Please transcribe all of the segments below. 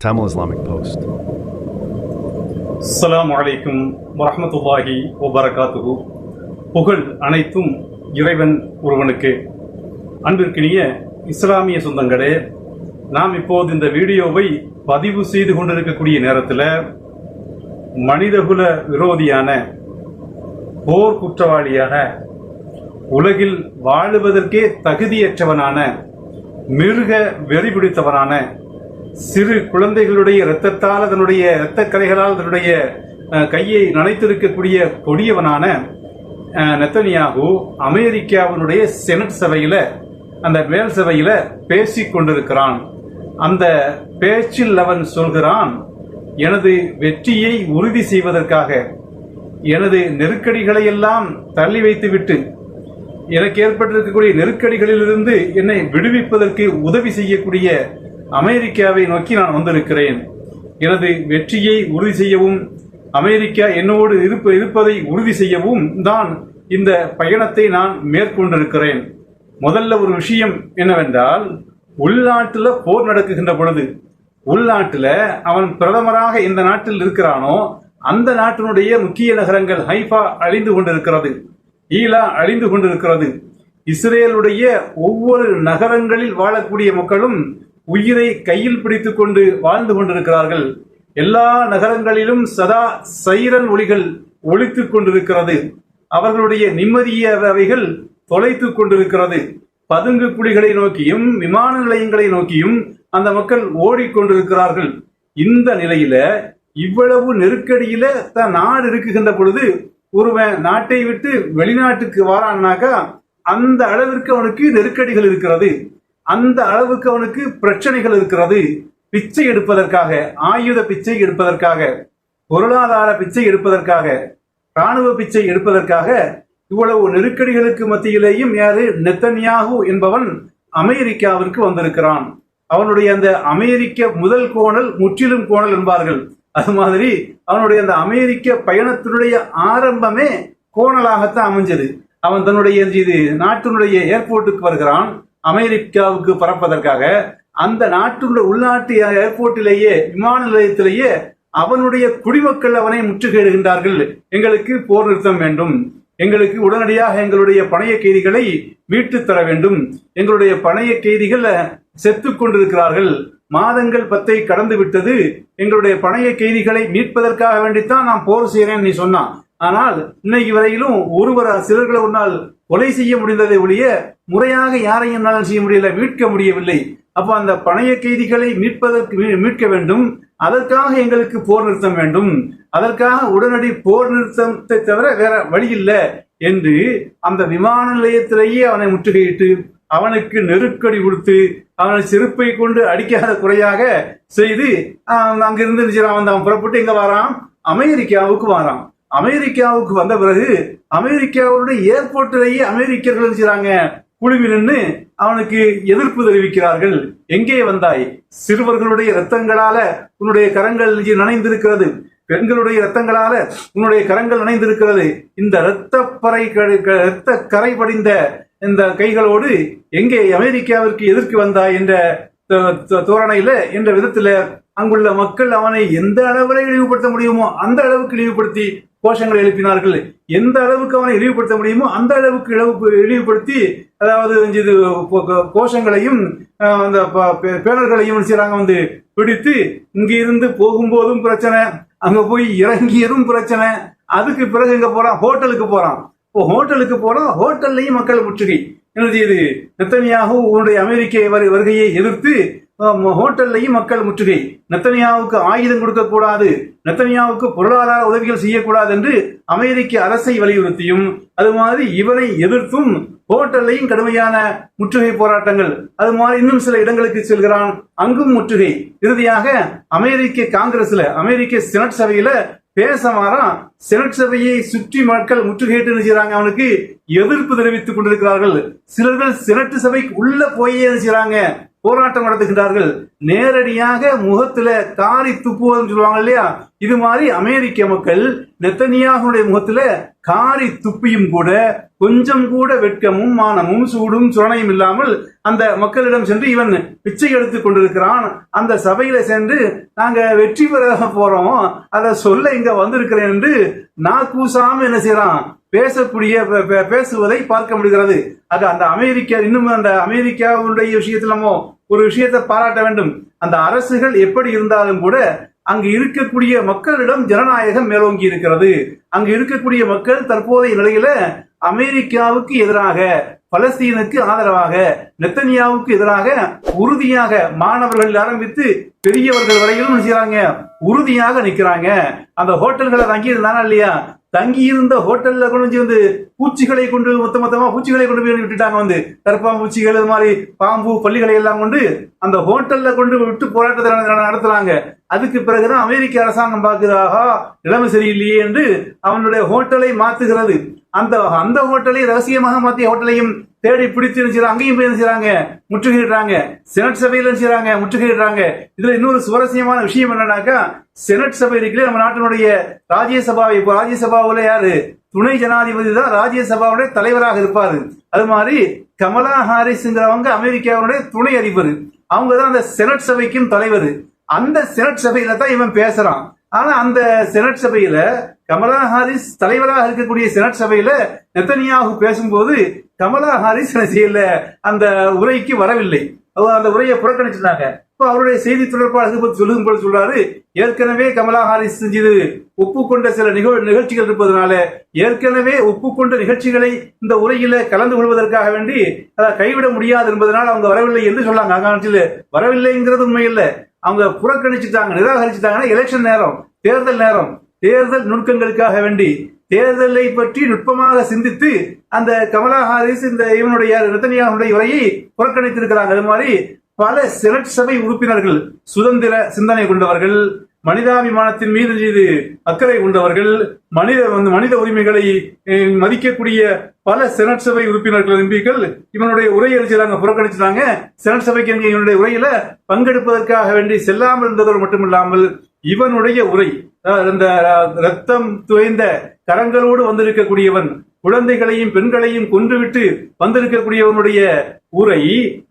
Tamil Islamic Post. அஸ்ஸலாமு அலைக்கும் வரஹ்மத்துல்லாஹி வபரகாத்துஹு புகழ் அனைத்தும் இறைவன் ஒருவனுக்கு அன்பிற்கினிய இஸ்லாமிய சொந்தங்களே நாம் இப்போது இந்த வீடியோவை பதிவு செய்து கொண்டிருக்கக்கூடிய நேரத்தில் மனிதகுல விரோதியான போர் குற்றவாளியான உலகில் வாழுவதற்கே தகுதியற்றவனான மிருக வெறி பிடித்தவனான சிறு குழந்தைகளுடைய இரத்தத்தால் அதனுடைய இரத்த கலைகளால் அதனுடைய கையை நனைத்திருக்கக்கூடிய கொடியவனான நெத்தனியாகு அமெரிக்காவினுடைய செனட் சபையில் அந்த மேல் சபையில் பேசி கொண்டிருக்கிறான். அந்த பேச்சில் அவன் சொல்கிறான் எனது வெற்றியை உறுதி செய்வதற்காக எனது நெருக்கடிகளை எல்லாம் தள்ளி வைத்துவிட்டு எனக்கு ஏற்பட்டிருக்கக்கூடிய நெருக்கடிகளிலிருந்து என்னை விடுவிப்பதற்கு உதவி செய்யக்கூடிய அமெரிக்காவை நோக்கி நான் வந்திருக்கிறேன். எனது வெற்றியை உறுதி செய்யவும் அமெரிக்கா என்னோடு இருப்ப இருப்பதை உறுதி செய்யவும் தான் இந்த பயணத்தை நான் மேற்கொண்டிருக்கிறேன். முதல்ல ஒரு விஷயம் என்னவென்றால் உள்நாட்டில் போர் நடக்குகின்ற பொழுது உள்நாட்டில் அவன் பிரதமராக இந்த நாட்டில் இருக்கிறானோ அந்த நாட்டினுடைய முக்கிய நகரங்கள் ஹைஃபா அழிந்து கொண்டிருக்கிறது ஈலா அழிந்து கொண்டிருக்கிறது. இஸ்ரேலுடைய ஒவ்வொரு நகரங்களில் வாழக்கூடிய மக்களும் உயிரை கையில் பிடித்துக் கொண்டு வாழ்ந்து கொண்டிருக்கிறார்கள். எல்லா நகரங்களிலும் சதா சைரன் ஒளிகள் ஒலித்துக் கொண்டிருக்கிறது. அவர்களுடைய நிம்மதிய தொலைத்து தொலைத்துக் கொண்டிருக்கிறது. பதுங்கு குழிகளை நோக்கியும் விமான நிலையங்களை நோக்கியும் அந்த மக்கள் ஓடிக்கொண்டிருக்கிறார்கள் இந்த நிலையில இவ்வளவு நெருக்கடியில தன் நாடு இருக்குகின்ற பொழுது ஒருவன் நாட்டை விட்டு வெளிநாட்டுக்கு வாரான்னாக்கா அந்த அளவிற்கு அவனுக்கு நெருக்கடிகள் இருக்கிறது. அந்த அளவுக்கு அவனுக்கு பிரச்சனைகள் இருக்கிறது. பிச்சை எடுப்பதற்காக ஆயுத பிச்சை எடுப்பதற்காக பொருளாதார பிச்சை எடுப்பதற்காக ராணுவ பிச்சை எடுப்பதற்காக இவ்வளவு நெருக்கடிகளுக்கு மத்தியிலேயும் யாரு? நெத்தன்யாகு என்பவன் அமெரிக்காவிற்கு வந்திருக்கிறான். அவனுடைய அந்த அமெரிக்க முதல் கோணல் முற்றிலும் கோணல் என்பார்கள். அது மாதிரி அவனுடைய அந்த அமெரிக்க பயணத்தினுடைய ஆரம்பமே கோணலாகத்தான் அமைஞ்சது. அவன் தன்னுடைய இது நாட்டினுடைய ஏர்போர்ட்டுக்கு வருகிறான். அமெரிக்காவுக்கு பறப்பதற்காக அந்த நாட்டினுடைய உள்நாட்டு ஏர்போர்ட்டிலேயே விமான நிலையத்திலேயே அவனுடைய குடிமக்கள் அவனை முற்றுகையிடுகின்றார்கள். எங்களுக்கு போர் நிறுத்தம் வேண்டும். எங்களுக்கு உடனடியாக எங்களுடைய பணைய கைதிகளை மீட்டு தர வேண்டும். எங்களுடைய பணைய கைதிகள் செத்து கொண்டிருக்கிறார்கள். மாதங்கள் பத்தை கடந்து விட்டது. எங்களுடைய பணைய கைதிகளை மீட்பதற்காக வேண்டித்தான் நான் போர் செய்கிறேன் நீ சொன்னான். ஆனால் இன்னைக்கு வரையிலும் ஒருவர் சிலர்களை ஒரு நாள் கொலை செய்ய முடிந்ததை ஒழிய முறையாக யாரையும் என்னால் செய்ய முடியல மீட்க முடியவில்லை. அப்போ அந்த பணைய கைதிகளை மீட்பதற்கு மீட்க வேண்டும். அதற்காக எங்களுக்கு போர் நிறுத்தம் வேண்டும். அதற்காக உடனடி போர் நிறுத்தத்தை தவிர வேற வழி இல்லை என்று அந்த விமான நிலையத்திலேயே அவனை முற்றுகையிட்டு அவனுக்கு நெருக்கடி கொடுத்து அவனை செருப்பை கொண்டு அடிக்காத குறையாக செய்து அங்கிருந்து அவன் அவன் புறப்பட்டு எங்க வரான் அமெரிக்காவுக்கு வரான் அமெரிக்காவுக்கு வந்த பிறகு அமெரிக்காவுடைய ஏர்போர்ட்டிலேயே அமெரிக்கர்கள் என்ன குழுவினு அவனுக்கு எதிர்ப்பு தெரிவிக்கிறார்கள். எங்கே வந்தாய்? சிறுவர்களுடைய இரத்தங்களால உன்னுடைய கரங்கள் நனைந்திருக்கிறது. பெண்களுடைய இரத்தங்களால உன்னுடைய கரங்கள் நனைந்திருக்கிறது. இந்த இரத்தப்பறை இரத்த கரை படிந்த இந்த கைகளோடு எங்கே அமெரிக்காவிற்கு எதிர்க்கு வந்தாய் என்ற தோ- தோரணையில என்ற விதத்துல அங்குள்ள மக்கள் அவனை எந்த அளவுல இழிவுபடுத்த முடியுமோ அந்த அளவுக்கு இழிவுபடுத்தி கோஷங்களை எழுப்பினார்கள். எந்த அளவுக்கு அவனை இழிவுபடுத்த முடியுமோ அந்த அளவுக்கு இழவு இழிவுபடுத்தி அதாவது இது கோஷங்களையும் அந்த ப- பே- பேனர்களையும் என்ன வந்து பிடித்து இங்கிருந்து போகும்போதும் பிரச்சனை அங்க போய் இறங்கியதும் பிரச்சனை. அதுக்கு பிறகு எங்க போறான்? ஹோட்டலுக்கு போறான். இப்போ ஹோட்டலுக்கு போகிறான் ஹோட்டல்லையும் மக்கள் முற்றுகை. என்ன செய்யுது? நெத்தனியாகு உன்னுடைய அமெரிக்க வருகையை எதிர்த்து ஹோட்டல்லையும் மக்கள் முற்றுகை. நெத்தனியாவுக்கு ஆயுதம் கொடுக்க கூடாது பொருளாதார உதவிகள் செய்யக்கூடாது என்று அமெரிக்க அரசை வலியுறுத்தியும். அது மாதிரி இவரை எதிர்த்தும் ஹோட்டல்லையும் கடுமையான முற்றுகை போராட்டங்கள். அது மாதிரி இன்னும் சில இடங்களுக்கு செல்கிறான். அங்கும் முற்றுகை. இறுதியாக அமெரிக்க காங்கிரஸ்ல அமெரிக்க செனட் சபையில பேச மாறா செனட் சபையை சுற்றி மக்கள் முற்றுகையிட்டு என்ன அவனுக்கு எதிர்ப்பு தெரிவித்துக் கொண்டிருக்கிறார்கள். சிலர்கள் செனட் சபைக்கு உள்ள போயே என்ன போராட்டம் நடத்துகின்றார்கள். நேரடியாக முகத்துல காரி துப்புவதுன்னு சொல்லுவாங்க இல்லையா? இது மாதிரி அமெரிக்க மக்கள் நெத்தனியாகுடைய முகத்துல காரி துப்பியும் கூட கொஞ்சம் கூட வெட்கமும் மானமும் சூடும் சுரணையும் இல்லாமல் அந்த மக்களிடம் சென்று இவன் பிச்சை எடுத்துக் கொண்டிருக்கிறான். அந்த சபையில சென்று நாங்க வெற்றி பெற போறோம். அதை சொல்ல இங்க வந்திருக்கிறேன் என்று நான் கூசாம என்ன செய்யறான்? பேசக்கூடிய பே- பே- பேசுவதை பார்க்க முடிகிறது. அது அந்த அமெரிக்கா இன்னும் அந்த அமெரிக்காவுடைய விஷயத்தில் நம்ம ஒரு விஷயத்தை பாராட்ட வேண்டும். அந்த அரசுகள் எப்படி இருந்தாலும் கூட அங்கு இருக்கக்கூடிய மக்களிடம் ஜனநாயகம் மேலோங்கி இருக்கிறது. அங்கு இருக்கக்கூடிய மக்கள் தற்போதைய நிலையில அமெரிக்காவுக்கு எதிராக பலஸ்தீனுக்கு ஆதரவாக நெத்தனியாவுக்கு எதிராக உறுதியாக மாணவர்கள் ஆரம்பித்து பெரியவர்கள் வரையிலும் செய்யறாங்க உறுதியாக நிக்கிறாங்க. அந்த ஹோட்டல்களை தங்கி இருந்தானா இல்லையா? தங்கி இருந்த ஹோட்டல்ல கொண்டு வந்து பூச்சிகளை கொண்டு மொத்த மொத்தமா பூச்சிகளை கொண்டு போய் விட்டுட்டாங்க வந்து. கருப்பாம்பூச்சிகள் இது மாதிரி பாம்பு பள்ளிகளை எல்லாம் கொண்டு அந்த ஹோட்டல்ல கொண்டு விட்டு போராட்டத்தை நடத்துறாங்க. அதுக்கு பிறகுதான் அமெரிக்க அரசாங்கம் பார்க்குறாக நிலைமை சரியில்லையே என்று அவனுடைய ஹோட்டலை மாத்துகிறது. அந்த அந்த ஹோட்டலை ரகசியமாக மாத்திய ஹோட்டலையும் தேடி பிடிச்சு என்ன அங்கேயும் போய் என்ன முற்றுகையிடுறாங்க. செனட் சபையில என்ன முற்றுகையிடுறாங்க. இதுல இன்னொரு சுவாரஸ்யமான விஷயம் என்னன்னாக்கா செனட் சபை இருக்கிற நம்ம நாட்டினுடைய ராஜ்யசபாவை. இப்போ ராஜ்யசபாவில் யாரு? துணை ஜனாதிபதி தான் ராஜ்யசபாவுடைய தலைவராக இருப்பாரு. அது மாதிரி கமலா ஹாரிஸ்ங்கிறவங்க அமெரிக்காவுடைய துணை அதிபர். அவங்க தான் அந்த செனட் சபைக்கும் தலைவர். அந்த செனட் சபையில தான் இவன் பேசுறான். ஆனா அந்த செனட் சபையில கமலா ஹாரிஸ் தலைவராக இருக்கக்கூடிய செனட் சபையில நெத்தனியாகு பேசும்போது கமலா ஹாரிஸ் செய்யல? அந்த உரைக்கு வரவில்லை. அந்த உரையை புறக்கணிச்சிட்டாங்க இப்போ அவருடைய செய்தி தொடர்பாளர்கள் பத்தி சொல்லும் போது சொல்றாரு. ஏற்கனவே கமலா ஹாரிஸ் செஞ்சது ஒப்புக்கொண்ட சில நிகழ் நிகழ்ச்சிகள் இருப்பதனால ஏற்கனவே ஒப்புக்கொண்ட நிகழ்ச்சிகளை இந்த உரையில கலந்து கொள்வதற்காக வேண்டி அதை கைவிட முடியாது என்பதனால் அவங்க வரவில்லை என்று சொன்னாங்க. ஆகாணத்தில் வரவில்லைங்கிறது உண்மை இல்லை அவங்க புறக்கணிச்சுட்டாங்க நிராகரிச்சுட்டாங்கன்னா எலெக்ஷன் நேரம் தேர்தல் நேரம். தேர்தல் நுணுக்கங்களுக்காக வேண்டி தேர்தலை பற்றி நுட்பமாக சிந்தித்து அந்த கமலா ஹாரிஸ் இந்த இவனுடைய ரத்தனியாவுடைய உரையை புறக்கணித்திருக்கிறாங்க அது மாதிரி பல செனட் சபை உறுப்பினர்கள் சுதந்திர சிந்தனை கொண்டவர்கள் மனிதாபிமானத்தின் மீது மீது அக்கறை கொண்டவர்கள் மனித வந்து மனித உரிமைகளை மதிக்கக்கூடிய பல செனட் சபை உறுப்பினர்கள் எம்பிக்கள் இவனுடைய உரையை செய்றாங்க புறக்கணிச்சிட்டாங்க. செனட் சபைக்கு இவனுடைய உரையில பங்கெடுப்பதற்காக வேண்டி செல்லாமல் இருந்ததோடு மட்டுமில்லாமல் இவனுடைய உரை இந்த ரத்தம் துவைந்த கரங்களோடு வந்திருக்கக்கூடியவன் குழந்தைகளையும் பெண்களையும் கொன்றுவிட்டு வந்திருக்கக்கூடியவனுடைய உரை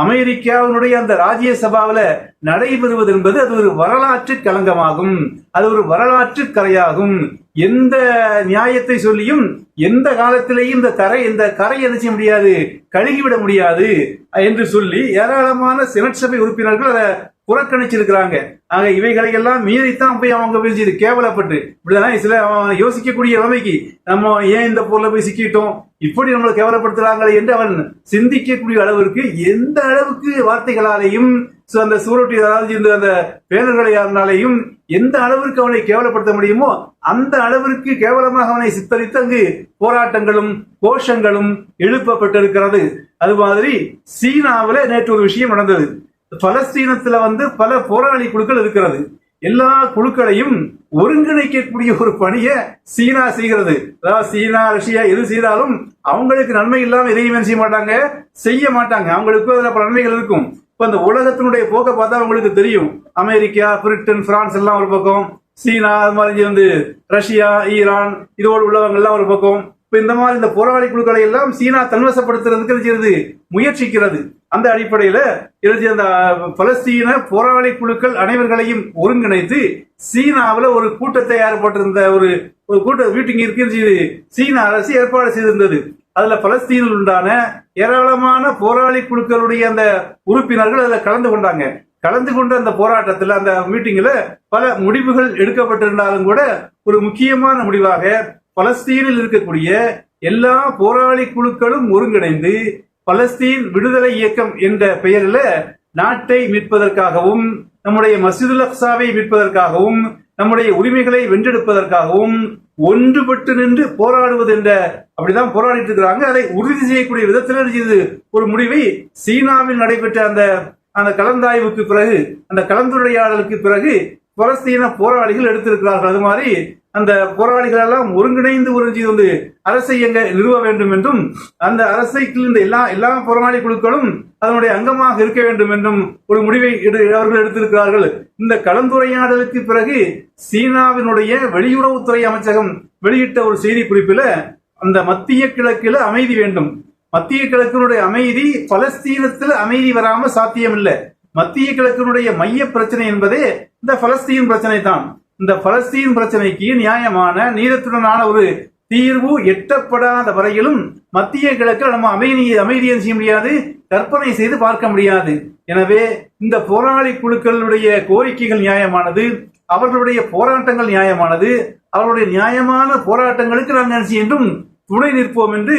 அமெரிக்காவினுடைய அந்த ராஜ்யசபாவில நடைபெறுவது என்பது அது ஒரு வரலாற்று களங்கமாகும். அது ஒரு வரலாற்று கரையாகும். எந்த நியாயத்தை சொல்லியும் எந்த காலத்திலேயும் இந்த கரை இந்த கரை என்ன செய்ய முடியாது? கழுகிவிட முடியாது என்று சொல்லி ஏராளமான செனட் சபை உறுப்பினர்கள் அதை புறக்கணிச்சிருக்கிறாங்க. ஆக இவைகளை எல்லாம் மீறித்தான் போய் அவங்க வீழ்ச்சி. கேவலப்பட்டு. இப்படிதான் சில யோசிக்கக்கூடிய நிலைமைக்கு நம்ம ஏன் இந்த பொருளை போய் சிக்கிட்டோம்? இப்படி நம்மளை கேவலப்படுத்துறாங்களே என்று அவன் சிந்திக்கக்கூடிய அளவிற்கு எந்த அளவுக்கு வார்த்தைகளாலேயும் அந்த சூரட்டி அதாவது இந்த அந்த பேரர்களையானாலேயும் எந்த அளவிற்கு அவனை கேவலப்படுத்த முடியுமோ அந்த அளவிற்கு கேவலமாக அவனை சித்தரித்து அங்கு போராட்டங்களும் கோஷங்களும் எழுப்பப்பட்டிருக்கிறது. அது மாதிரி சீனாவில நேற்று ஒரு விஷயம் நடந்தது. பலஸ்தீனத்துல வந்து பல போராளி குழுக்கள் இருக்கிறது. எல்லா குழுக்களையும் ஒருங்கிணைக்கக்கூடிய ஒரு பணியை சீனா செய்கிறது. அதாவது சீனா ரஷ்யா எது செய்தாலும் அவங்களுக்கு நன்மை இல்லாமல் எதையும் செய்ய மாட்டாங்க செய்ய மாட்டாங்க. அவங்களுக்கு அதில் பல நன்மைகள் இருக்கும். இப்ப இந்த உலகத்தினுடைய போக்கை பார்த்தா அவங்களுக்கு தெரியும். அமெரிக்கா பிரிட்டன் பிரான்ஸ் எல்லாம் ஒரு பக்கம். சீனா அது மாதிரி வந்து ரஷ்யா ஈரான் இதோடு உள்ளவங்க எல்லாம் ஒரு பக்கம். இப்ப இந்த மாதிரி இந்த போராளி குழுக்களை எல்லாம் சீனா தன்வசப்படுத்துறதுக்கு செய்யுது? முயற்சிக்கிறது. அந்த அடிப்படையில எழுதிய அந்த பலஸ்தீன போராளி குழுக்கள் அனைவர்களையும் ஒருங்கிணைத்து சீனாவில் ஒரு கூட்டத்தை ஏற்பட்டிருந்த ஒரு ஒரு கூட்ட மீட்டிங் இருக்குன்னு சீன அரசு ஏற்பாடு செய்திருந்தது. அதுல பலஸ்தீனில் உண்டான ஏராளமான போராளி குழுக்களுடைய அந்த உறுப்பினர்கள் அதில் கலந்து கொண்டாங்க. கலந்து கொண்ட அந்த போராட்டத்தில் அந்த மீட்டிங்கில் பல முடிவுகள் எடுக்கப்பட்டிருந்தாலும் கூட ஒரு முக்கியமான முடிவாக பலஸ்தீனில் இருக்கக்கூடிய எல்லா போராளி குழுக்களும் ஒருங்கிணைந்து பலஸ்தீன் விடுதலை இயக்கம் என்ற பெயரில் நாட்டை மீட்பதற்காகவும் நம்முடைய மசிதுல் அக்சாவை மீட்பதற்காகவும் நம்முடைய உரிமைகளை வென்றெடுப்பதற்காகவும் ஒன்றுபட்டு நின்று போராடுவது என்ற அப்படிதான் போராடிட்டு இருக்கிறாங்க. அதை உறுதி செய்யக்கூடிய விதத்தில் இது ஒரு முடிவை சீனாவில் நடைபெற்ற அந்த அந்த கலந்தாய்வுக்கு பிறகு அந்த கலந்துரையாடலுக்கு பிறகு பலஸ்தீன போராளிகள் எடுத்திருக்கிறார்கள். அது மாதிரி அந்த போராளிகள் எல்லாம் ஒருங்கிணைந்து ஒரு வந்து அரசை எங்க நிறுவ வேண்டும் என்றும் அந்த அரசைக்கு இந்த எல்லா எல்லா போராளி குழுக்களும் அதனுடைய அங்கமாக இருக்க வேண்டும் என்றும் ஒரு முடிவை எடு- அவர்கள் எடுத்திருக்கிறார்கள். இந்த கலந்துரையாடலுக்கு பிறகு சீனாவினுடைய வெளியுறவுத்துறை அமைச்சகம் வெளியிட்ட ஒரு செய்தி குறிப்பில் அந்த மத்திய கிழக்கில் அமைதி வேண்டும். மத்திய கிழக்கினுடைய அமைதி பலஸ்தீனத்தில் அமைதி வராமல் சாத்தியமில்லை. மத்திய கிழக்கினுடைய மைய பிரச்சனை என்பதே இந்த பலஸ்தீன் பிரச்சனை தான். இந்த பலஸ்தீன் பிரச்சனைக்கு நியாயமான நீதத்துடனான ஒரு தீர்வு எட்டப்படாத வரையிலும் மத்திய கிழக்கில் நம்ம அமைதியை அமைதியை செய்ய முடியாது? கற்பனை செய்து பார்க்க முடியாது. எனவே இந்த போராளி குழுக்களுடைய கோரிக்கைகள் நியாயமானது அவர்களுடைய போராட்டங்கள் நியாயமானது அவர்களுடைய நியாயமான போராட்டங்களுக்கு நாங்கள் என்றும் துணை நிற்போம் என்று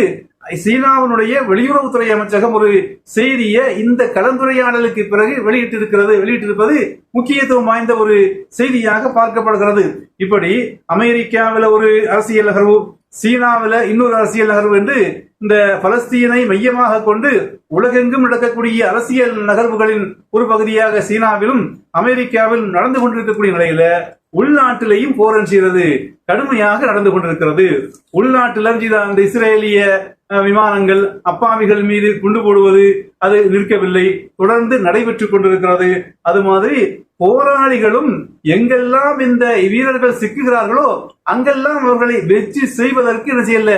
சீனாவினுடைய வெளியுறவுத்துறை அமைச்சகம் ஒரு செய்தியை இந்த கலந்துரையாடலுக்கு பிறகு வெளியிட்டிருக்கிறது வெளியிட்டிருப்பது முக்கியத்துவம் வாய்ந்த ஒரு செய்தியாக பார்க்கப்படுகிறது. இப்படி அமெரிக்காவில் ஒரு அரசியல் நகர்வு சீனாவில் இன்னொரு அரசியல் நகர்வு என்று இந்த பலஸ்தீனை மையமாக கொண்டு உலகெங்கும் நடக்கக்கூடிய அரசியல் நகர்வுகளின் ஒரு பகுதியாக சீனாவிலும் அமெரிக்காவிலும் நடந்து கொண்டிருக்கக்கூடிய நிலையில உள்நாட்டிலையும் போரன் செய்கிறது கடுமையாக நடந்து கொண்டிருக்கிறது. உள்நாட்டில் இந்த இஸ்ரேலிய விமானங்கள் அப்பாவிகள் மீது குண்டு போடுவது அது நிற்கவில்லை. தொடர்ந்து நடைபெற்றுக் கொண்டிருக்கிறது. அது மாதிரி போராளிகளும் எங்கெல்லாம் இந்த வீரர்கள் சிக்குகிறார்களோ அங்கெல்லாம் அவர்களை வெற்றி செய்வதற்கு என்ன செய்யல?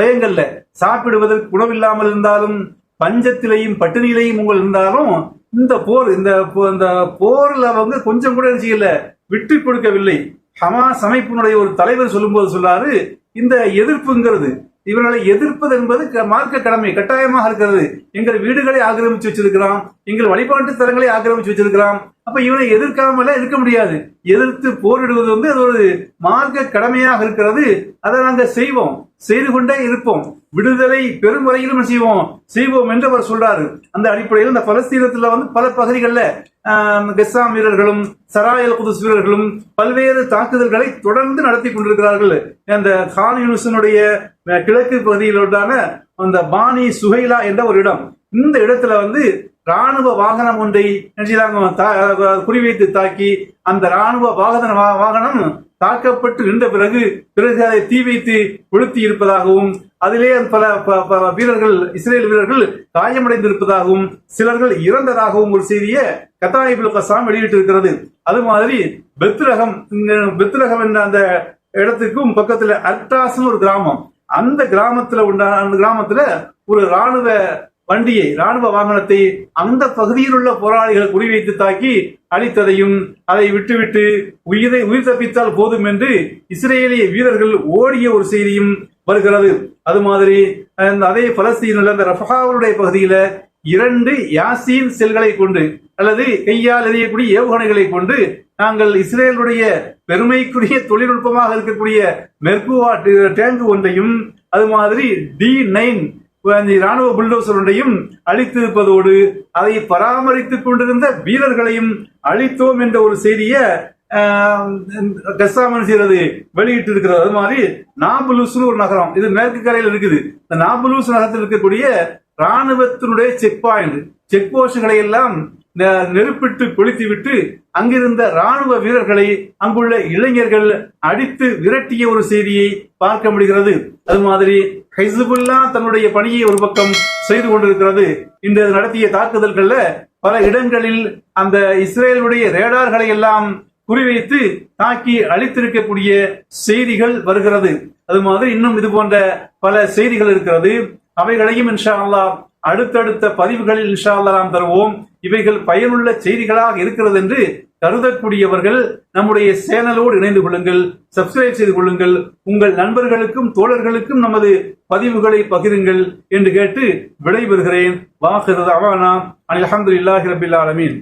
தயங்கல்ல சாப்பிடுவதற்கு உணவில்லாமல் இருந்தாலும் பஞ்சத்திலையும் பட்டினியிலையும் உங்கள் இருந்தாலும் இந்த போர் இந்த இந்த போர்ல அவங்க கொஞ்சம் கூட என்ன செய்யல? விட்டு கொடுக்கவில்லை. ஹமாஸ் அமைப்பினுடைய ஒரு தலைவர் சொல்லும்போது சொல்லாரு இந்த எதிர்ப்புங்கிறது இவர்களை எதிர்ப்பது என்பது க- மார்க்க கடமை கட்டாயமாக இருக்கிறது. எங்கள் வீடுகளை ஆக்கிரமிச்சு வச்சிருக்கிறோம் எங்கள் வழிபாட்டு தலங்களை ஆக்கிரமிச்சு வச்சிருக்கிறோம் அப்ப இவனை எதிர்க்காமல இருக்க முடியாது. எதிர்த்து போரிடுவது வந்து அது ஒரு மார்க்க கடமையாக இருக்கிறது. அதை நாங்கள் செய்வோம். செய்து கொண்டே இருப்போம். விடுதலை பெரும் வரையிலும் செய்வோம்? செய்வோம் என்று அவர் சொல்றாரு. அந்த அடிப்படையில் இந்த பலஸ்தீனத்துல வந்து பல பகுதிகளில் கெஸ்ஸாம் வீரர்களும் சராயல் குதுஸ் வீரர்களும் பல்வேறு தாக்குதல்களை தொடர்ந்து நடத்தி கொண்டிருக்கிறார்கள். அந்த கான் யூனிசனுடைய கிழக்கு பகுதியில் உண்டான அந்த பானி சுஹைலா என்ற ஒரு இடம். இந்த இடத்துல வந்து ராணுவ வாகனம் ஒன்றை தா- குறிவைத்து தாக்கி அந்த ராணுவ வாகன வாகனம் தாக்கப்பட்டு நின்ற பிறகு பிறகு அதை தீ வைத்து கொளுத்தி இருப்பதாகவும் அதிலே பல ப- ப- வீரர்கள் இஸ்ரேல் வீரர்கள் காயமடைந்திருப்பதாகவும் சிலர்கள் இறந்ததாகவும் ஒரு செய்தியை கத்தாயிபுல் கசாம் வெளியிட்டிருக்கிறது. அது மாதிரி பெத்ரகம் பெத்ரகம் என்ற அந்த இடத்துக்கும் பக்கத்துல அர்டாஸ்னு ஒரு கிராமம். அந்த கிராமத்துல உண்டான அந்த கிராமத்துல ஒரு ராணுவ வண்டியை ராணுவ வாகனத்தை அந்த பகுதியில் உள்ள போராளிகள் குறிவைத்து தாக்கி அழித்ததையும் அதை விட்டுவிட்டு உயிரை உயிர் தப்பித்தால் போதும் என்று இஸ்ரேலிய வீரர்கள் ஓடிய ஒரு செய்தியும் வருகிறது. அது மாதிரி அந்த அதே பலஸ்தீனில் அந்த ரஃபாவுடைய பகுதியில இரண்டு யாசீன் செல்களை கொண்டு அல்லது கையால் எறியக்கூடிய ஏவுகணைகளை கொண்டு நாங்கள் இஸ்ரேலுடைய பெருமைக்குரிய தொழில்நுட்பமாக இருக்கக்கூடிய மெர்குவா டேங்கு ஒன்றையும் அது மாதிரி டி நைன் ராணுவ புல்டோசர் ஒன்றையும் அழித்திருப்பதோடு அதை பராமரித்துக் கொண்டிருந்த வீரர்களையும் அழித்தோம் என்ற ஒரு செய்தியை கசாமன் செய்யறது வெளியிட்டு இருக்கிறது அது மாதிரி நாபுலூஸ்னு ஒரு நகரம். இது மேற்கு கரையில் இருக்குது. இந்த நாபுலூஸ் நகரத்தில் இருக்கக்கூடிய ராணுவத்தினுடைய செக் பாயிண்ட் செக் போஸ்டுகளை எல்லாம் நெருப்பிட்டு கொளுத்தி விட்டு அங்கிருந்த ராணுவ வீரர்களை அங்குள்ள இளைஞர்கள் அடித்து விரட்டிய ஒரு செய்தியை பார்க்க முடிகிறது. அது மாதிரி ஹைசுபுல்லா தன்னுடைய பணியை ஒரு பக்கம் செய்து கொண்டிருக்கிறது. இன்று அது நடத்திய தாக்குதல்கள்ல பல இடங்களில் அந்த இஸ்ரேலுடைய ரேடார்களை எல்லாம் குறிவைத்து தாக்கி அழித்திருக்கக்கூடிய செய்திகள் வருகிறது. அது மாதிரி இன்னும் இது போன்ற பல செய்திகள் இருக்கிறது. அவைகளையும் இன்ஷா அல்லாஹ் அடுத்தடுத்த பதிவுகளில் இன்ஷா நாம் தருவோம். இவைகள் பயனுள்ள செய்திகளாக இருக்கிறது என்று கருதக்கூடியவர்கள் நம்முடைய சேனலோடு இணைந்து கொள்ளுங்கள் சப்ஸ்கிரைப் செய்து கொள்ளுங்கள். உங்கள் நண்பர்களுக்கும் தோழர்களுக்கும் நமது பதிவுகளை பகிருங்கள் என்று கேட்டு விடைபெறுகிறேன். வாஹிரது அவானா இல்லாஹி ரபில் ஆலமீன்.